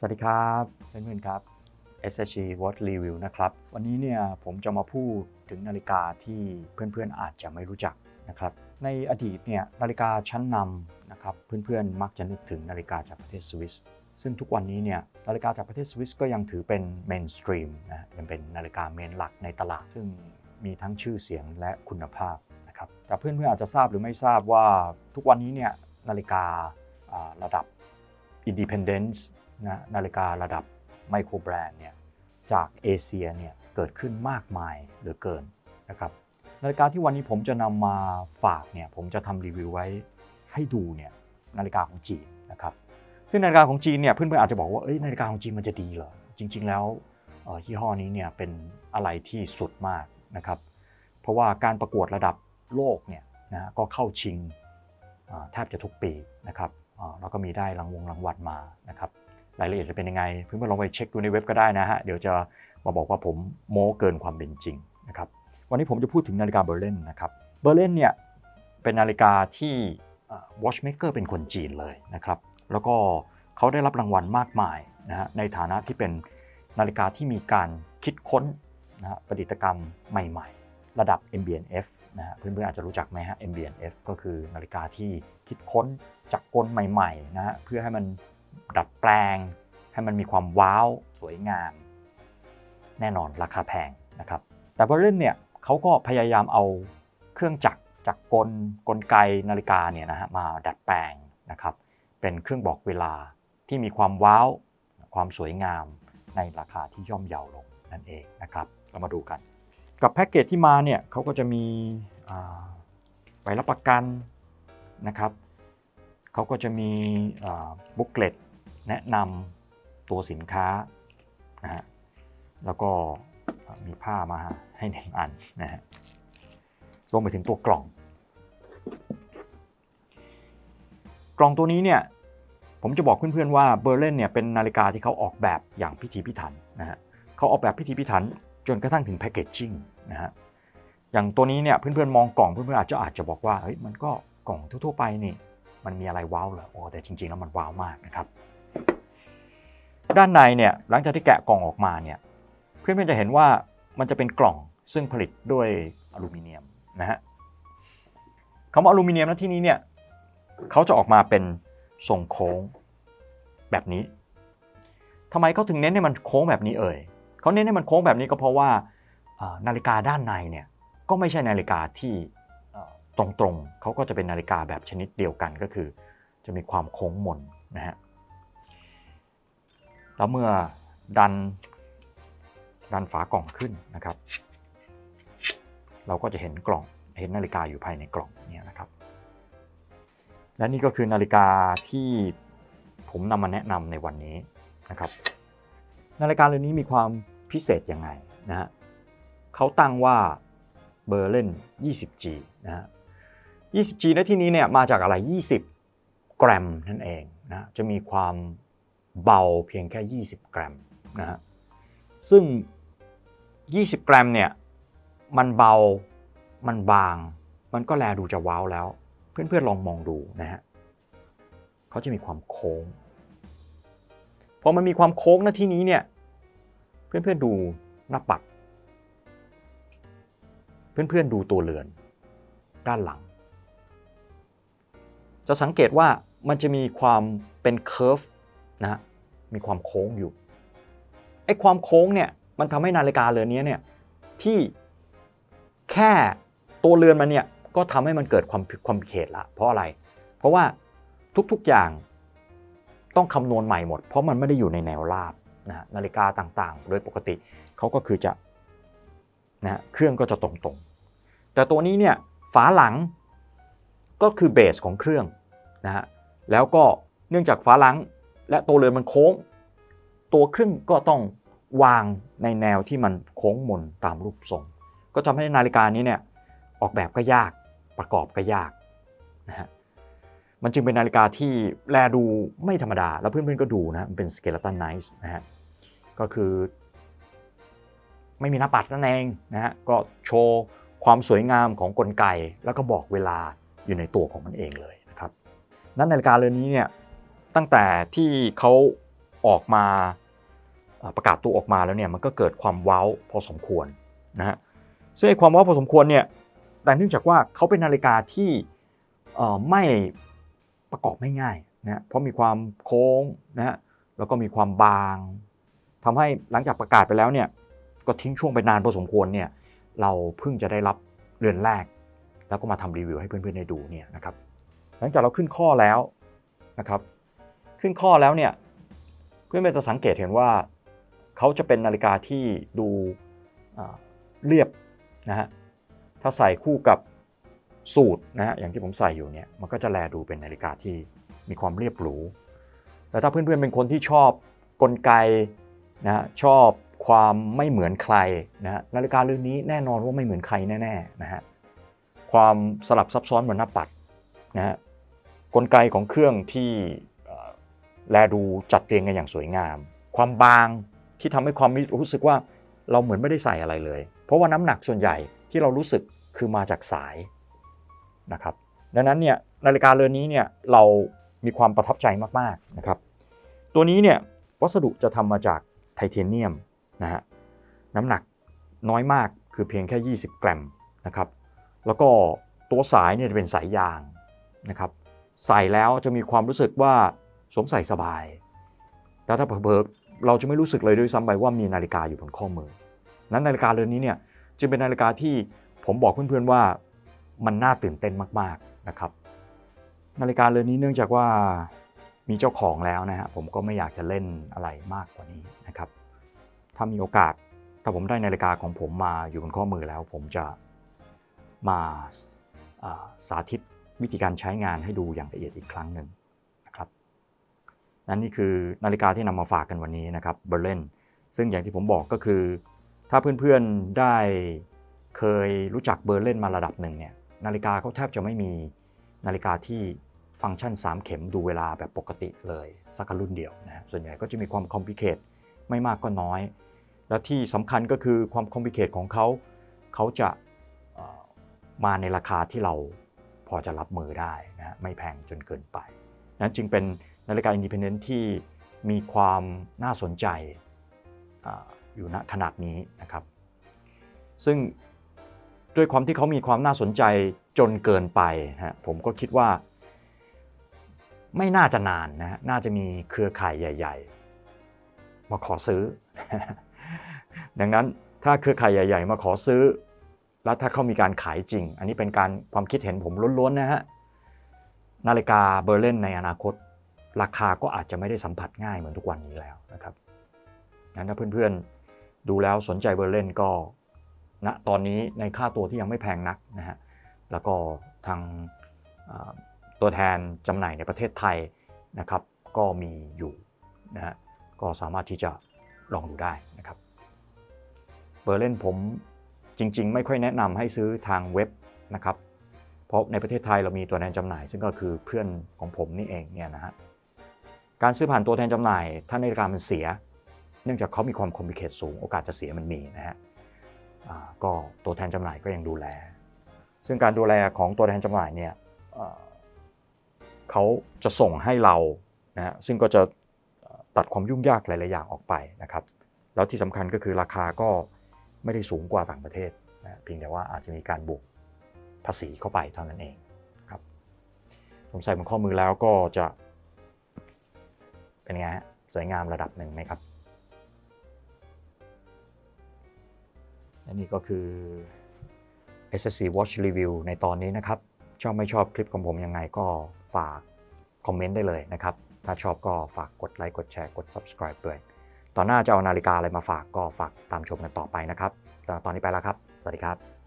สวัสดีครับเพื่อนๆครับ SSG Watch Review นะครับ วันนี้เนี่ยผมจะมาพูดถึงนาฬิกาที่เพื่อนๆอาจจะไม่รู้จักนะครับ ในอดีตเนี่ยนาฬิกาชั้นนำนะครับเพื่อนๆมักจะนึกถึงนาฬิกาจากประเทศสวิสซึ่งทุกวันนี้เนี่ยนาฬิกาจากประเทศสวิสก็ยังถือเป็นเมนสตรีมนะยังเป็นนาฬิกาเมนหลักในตลาด ซึ่งมีทั้งชื่อเสียงและคุณภาพนะครับแต่เพื่อนๆอาจจะทราบหรือไม่ทราบว่าทุกวันนี้เนี่ยนาฬิการะดับ Independence นะนาฬิการะดับไมโครแบรนด์เนี่ยจากเอเชียเนี่ยเกิดขึ้นมากมายเหลือเกินนะครับนาฬิกาที่วันนี้ผมจะนำมาฝากเนี่ยผมจะทำรีวิวไว้ให้ดูเนี่ยนาฬิกาของจีนนะครับซึ่งนาฬิกาของจีนเนี่ยเพื่อนๆอาจจะบอกว่าเอ้ยนาฬิกาของจีนมันจะดีเหรอจริง ๆ แล้วยี่ห้อนี้เนี่ยเป็นอะไรที่สุดมากนะครับเพราะว่าการประกวดระดับโลกเนี่ยนะก็เข้าชิงแทบจะทุกปีนะครับแล้วก็มีได้รางวงรางวัลมานะครับ รายละเอียดจะเป็นยังไงเพื่อนๆลองไปเช็คดูในเว็บก็ได้นะฮะเดี๋ยวจะมาบอกว่าผมโม้เกินความเป็นจริงนะครับวันนี้ผมจะพูดถึงนาฬิกาเบอร์เลนนะครับเบอร์เลนเนี่ยเป็นนาฬิกาที่ watchmaker เป็นคนจีนเลยนะครับแล้วก็เขาได้รับรางวัลมากมายนะฮะในฐานะที่เป็นนาฬิกาที่มีการคิดค้นนะฮะประดิษฐกรรมใหม่ ๆ ระดับ MBNF นะฮะเพื่อนๆอาจจะรู้จักไหมฮะ MBNF ก็คือนาฬิกาที่คิดค้นจากกลใหม่ๆนะฮะเพื่อให้มัน ดัดแปลง ให้มันมีความว้าวสวยงาม แน่นอนราคาแพงนะครับ แต่บร r เลนเนี่ยเขาก็พยายามเอาเครื่องจักรจากกลกลไกนาฬิกาเนี่ยนะฮะมาดัดแปลงนะครับ เป็นเครื่องบอกเวลาที่มีความว้าวความสวยงามในราคาที่ย่อมเยาลงนั่นเองนะครับ เรามาดูกัน กับแพ็กเกจที่มาเนี่ยเขาก็จะมีใบรับประกันนะครับเขาก็จะมีบุ๊กเลต แนะนำตัวสินค้านะฮะแล้วก็มีผ้ามาให้หนึ่งอันนะฮะรวมไปถึงตัวกล่อง กล่องตัวนี้เนี่ยผมจะบอกเพื่อนๆว่าเบอร์เลนเนี่ยเป็นนาฬิกาที่เขาออกแบบอย่างพิถีพิถันนะฮะเขาออกแบบพิถีพิถันจนกระทั่งถึงแพคเกจจิ้งนะฮะอย่างตัวนี้เนี่ยเพื่อนๆมองกล่องเพื่อนๆอาจจะอาจจะบอกว่าเฮ้ยมันก็กล่องทั่วๆไปนี่มันมีอะไรว้าวเหรอโอ้แต่จริงๆแล้วมันว้าวมากนะครับ ด้านในเนี่ยหลังจากที่แกะกล่องออกมาเนี่ยเพื่อนๆจะเห็นว่ามันจะเป็นกล่องซึ่งผลิตด้วยอลูมิเนียมนะฮะคำว่าอลูมิเนียมในที่นี้เนี่ยเขาจะออกมาเป็นทรงโค้งแบบนี้ทำไมเขาถึงเน้นให้มันโค้งแบบนี้เอ่ยเขาเน้นให้มันโค้งแบบนี้ก็เพราะว่าอ่านาฬิกาด้านในเนี่ยก็ไม่ใช่นาฬิกาที่ตรงๆเขาก็จะเป็นนาฬิกาแบบชนิดเดียวกันก็คือ จะมีความโค้งมนนะฮะ แล้วเมื่อดันดันฝากล่องขึ้นนะครับ เราก็จะเห็นกล่องเห็นนาฬิกาอยู่ภายในกล่องเนี่ยนะครับ และนี่ก็คือนาฬิกาที่ผมนำมาแนะนำในวันนี้นะครับ นาฬิกาเรือนนี้มีความพิเศษยังไงนะฮะเขาตั้งว่าเบอร์เลน 20G นะฮะ 20G ในที่นี้เนี่ยมาจากอะไร 20กรัมนั่นเองนะจะมีความ เบาเพียงแค่ 20 กรัมนะฮะซึ่ง 20 กรัมเนี่ยมันเบามันบาง มันก็แลดูจะว้าวแล้ว เพื่อนๆลองมองดูนะฮะเขาจะมีความโค้งพอมันมีความโค้งในที่นี้เนี่ยเพื่อนๆดูหน้าปัด เพื่อนๆดูตัวเรือน ด้านหลัง จะสังเกตว่ามันจะมีความเป็นเคอร์ฟนะฮะ มีความโค้งอยู่ไอ้ความโค้งเนี่ยมันทำให้นาฬิกาเรือนนี้เนี่ยที่แค่ตัวเรือนมันเนี่ยก็ทำให้มันเกิดความความเขตละเพราะอะไร เพราะว่าทุกๆอย่างต้องคำนวณใหม่หมด เพราะมันไม่ได้อยู่ในแนวราบนะนาฬิกาต่างๆ โดยปกติเขาก็คือจะนะฮะเครื่องก็จะตรงๆ แต่ตัวนี้เนี่ยฝาหลังก็คือเบสของเครื่องนะฮะแล้วก็เนื่องจากฝาหลัง และตัวเรือนมันโค้ง ตัวเครื่องก็ต้องวางในแนวที่มันโค้งมนตามรูปทรง ก็ทำให้นาฬิกานี้เนี่ยออกแบบก็ยากประกอบก็ยากนะฮะมันจึงเป็นนาฬิกาที่แลดูไม่ธรรมดา แล้วเพื่อนๆก็ดูนะมันเป็น skeleton knife นะฮะก็คือ ไม่มีหน้าปัดนั่นเองนะฮะก็โชว์ความสวยงามของกลไก แล้วก็บอกเวลาอยู่ในตัวของมันเองเลยนะครับนั้นนาฬิกาเรือนนี้เนี่ย ตั้งแต่ที่เขาออกมาประกาศตัวออกมาแล้วเนี่ยมันก็เกิดความว้าวพอสมควรนะฮะซึ่งความว้าวพอสมควรเนี่ยแต่เนื่องจากว่าเขาเป็นนาฬิกาที่ไม่ประกอบไม่ง่ายนะฮะเพราะมีความโค้งนะฮะแล้วก็มีความบางทำให้หลังจากประกาศไปแล้วเนี่ยก็ทิ้งช่วงไปนานพอสมควรเนี่ยเราเพิ่งจะได้รับเรือนแรก แล้วก็มาทำรีวิวให้เพื่อนๆได้ดูเนี่ยนะครับหลังจากเราขึ้นข้อแล้วนะครับ ขึ้นข้อแล้วเนี่ย เพื่อนๆจะสังเกตเห็นว่าเขาจะเป็นนาฬิกาที่ดูเรียบนะฮะถ้าใส่คู่กับสูตรนะฮะอย่างที่ผมใส่อยู่เนี่ยมันก็จะแลดูเป็นนาฬิกาที่มีความเรียบหรูแต่ถ้าเพื่อนๆเป็นคนที่ชอบกลไกนะฮะชอบความไม่เหมือนใครนะฮะนาฬิกาเรือนนี้แน่นอนว่าไม่เหมือนใครแน่ๆนะฮะความสลับซับซ้อนบนหน้าปัดนะฮะกลไกของเครื่องที่ แลดูจัดเรียงกันอย่างสวยงาม ความบางที่ทำให้ความรู้สึกว่าเราเหมือนไม่ได้ใส่อะไรเลย เพราะว่าน้ำหนักส่วนใหญ่ที่เรารู้สึกคือมาจากสายนะครับ ดังนั้นเนี่ยนาฬิกาเรือนนี้เนี่ยเรามีความประทับใจมากๆนะครับ ตัวนี้เนี่ยวัสดุจะทำมาจากไทเทเนียมนะฮะน้ำหนักน้อยมากคือเพียงแค่ 20 กรัมนะครับ แล้วก็ตัวสายเนี่ยจะเป็นสายยางนะครับ ใส่แล้วจะมีความรู้สึกว่า สวมใส่สบายแต่ถ้าเผลอเราจะไม่รู้สึกเลยด้วยซ้ำไปว่ามีนาฬิกาอยู่บนข้อมือ นั้นนาฬิกาเรือนนี้เนี่ยจึงเป็นนาฬิกาที่ผมบอกเพื่อนๆว่ามันน่าตื่นเต้นมากๆนะครับ นาฬิกาเรือนนี้เนื่องจากว่ามีเจ้าของแล้วนะฮะผมก็ไม่อยากจะเล่นอะไรมากกว่านี้นะครับ ถ้ามีโอกาสถ้าผมได้นาฬิกาของผมมาอยู่บนข้อมือแล้ว ผมจะมาสาธิตวิธีการใช้งานให้ดูอย่างละเอียดอีกครั้งหนึ่ง นั่นนี่คือนาฬิกาที่นำมาฝากกันวันนี้นะครับเบอร์เลนซึ่งอย่างที่ผมบอกก็คือ ถ้าเพื่อนๆได้เคยรู้จักเบอร์เลนมาระดับหนึ่งเนี่ยนาฬิกาเขาแทบจะไม่มีนาฬิกาที่ฟังก์ชัน 3 เข็มดูเวลาแบบปกติเลยสักรุ่นเดียวนะส่วนใหญ่ก็จะมีความคอมพลีเคทไม่มากก็น้อย และที่สำคัญก็คือความคอมพลีเคทของเขาเขาจะมาในราคาที่เราพอจะรับมือได้นะฮะไม่แพงจนเกินไป นั้นจึงเป็น นาฬิกาอินดิเพนเดนต์ที่มีความน่าสนใจออยู่ณขนาดนี้นะครับ ซึ่งด้วยความที่เขามีความน่าสนใจจนเกินไปฮะผมก็คิดว่า ไม่น่าจะนานนะฮะน่าจะมีเครือข่ายใหญ่ ๆ มาขอซื้อ ดังนั้นถ้าเครือข่ายใหญ่ ๆ มาขอซื้อ แล้วถ้าเขามีการขายจริง อันนี้เป็นการความคิดเห็นผมล้วนๆนะฮะนาฬิกาเบอร์เลนในอนาคต ราคาก็อาจจะไม่ได้สัมผัสง่ายเหมือนทุกวันนี้แล้วนะครับงั้นถ้าเพื่อนๆดูแล้วสนใจเบอร์เลนก็ณตอนนี้ในค่าตัวที่ยังไม่แพงนักนะฮะแล้วก็ทางตัวแทนจำหน่ายในประเทศไทยนะครับ ก็มีอยู่นะฮะก็สามารถที่จะลองดูได้นะครับเบอร์เลนผมจริง ๆ ไม่ค่อยแนะนำให้ซื้อทางเว็บนะครับ เพราะในประเทศไทยเรามีตัวแทนจำหน่าย ซึ่งก็คือเพื่อนของผมนี่เองเนี่ยนะฮะ การซื้อผ่านตัวแทนจำหน่าย ถ้านาฬิกามันเสีย เนื่องจากเขามีความคอมพลีเคทสูง โอกาสจะเสียมันมีนะฮะก็ตัวแทนจำหน่ายก็ยังดูแล ซึ่งการดูแลของตัวแทนจำหน่ายเนี่ยเขาจะส่งให้เรานะฮะซึ่งก็จะตัดความยุ่งยากหลายๆอย่างออกไปนะครับ แล้วที่สำคัญก็คือราคาก็ไม่ได้สูงกว่าต่างประเทศนะเพียงแต่ว่าอาจจะมีการบวกภาษีเข้าไปเท่านั้นเองครับผมใส่บนข้อมือแล้วก็จะ เป็นไงฮะสวยงามระดับหนึ่งไหมครับและนี่ก็คือ SSC Watch Review ในตอนนี้นะครับ ชอบไม่ชอบคลิปของผมยังไงก็ฝากคอมเมนต์ได้เลยนะครับ ถ้าชอบก็ฝากกดไลค์กดแชร์กด subscribe ด้วย ตอนหน้าจะเอานาฬิกาอะไรมาฝากก็ฝากตามชมกันต่อไปนะครับแต่ตอนนี้ไปแล้วครับ สวัสดีครับ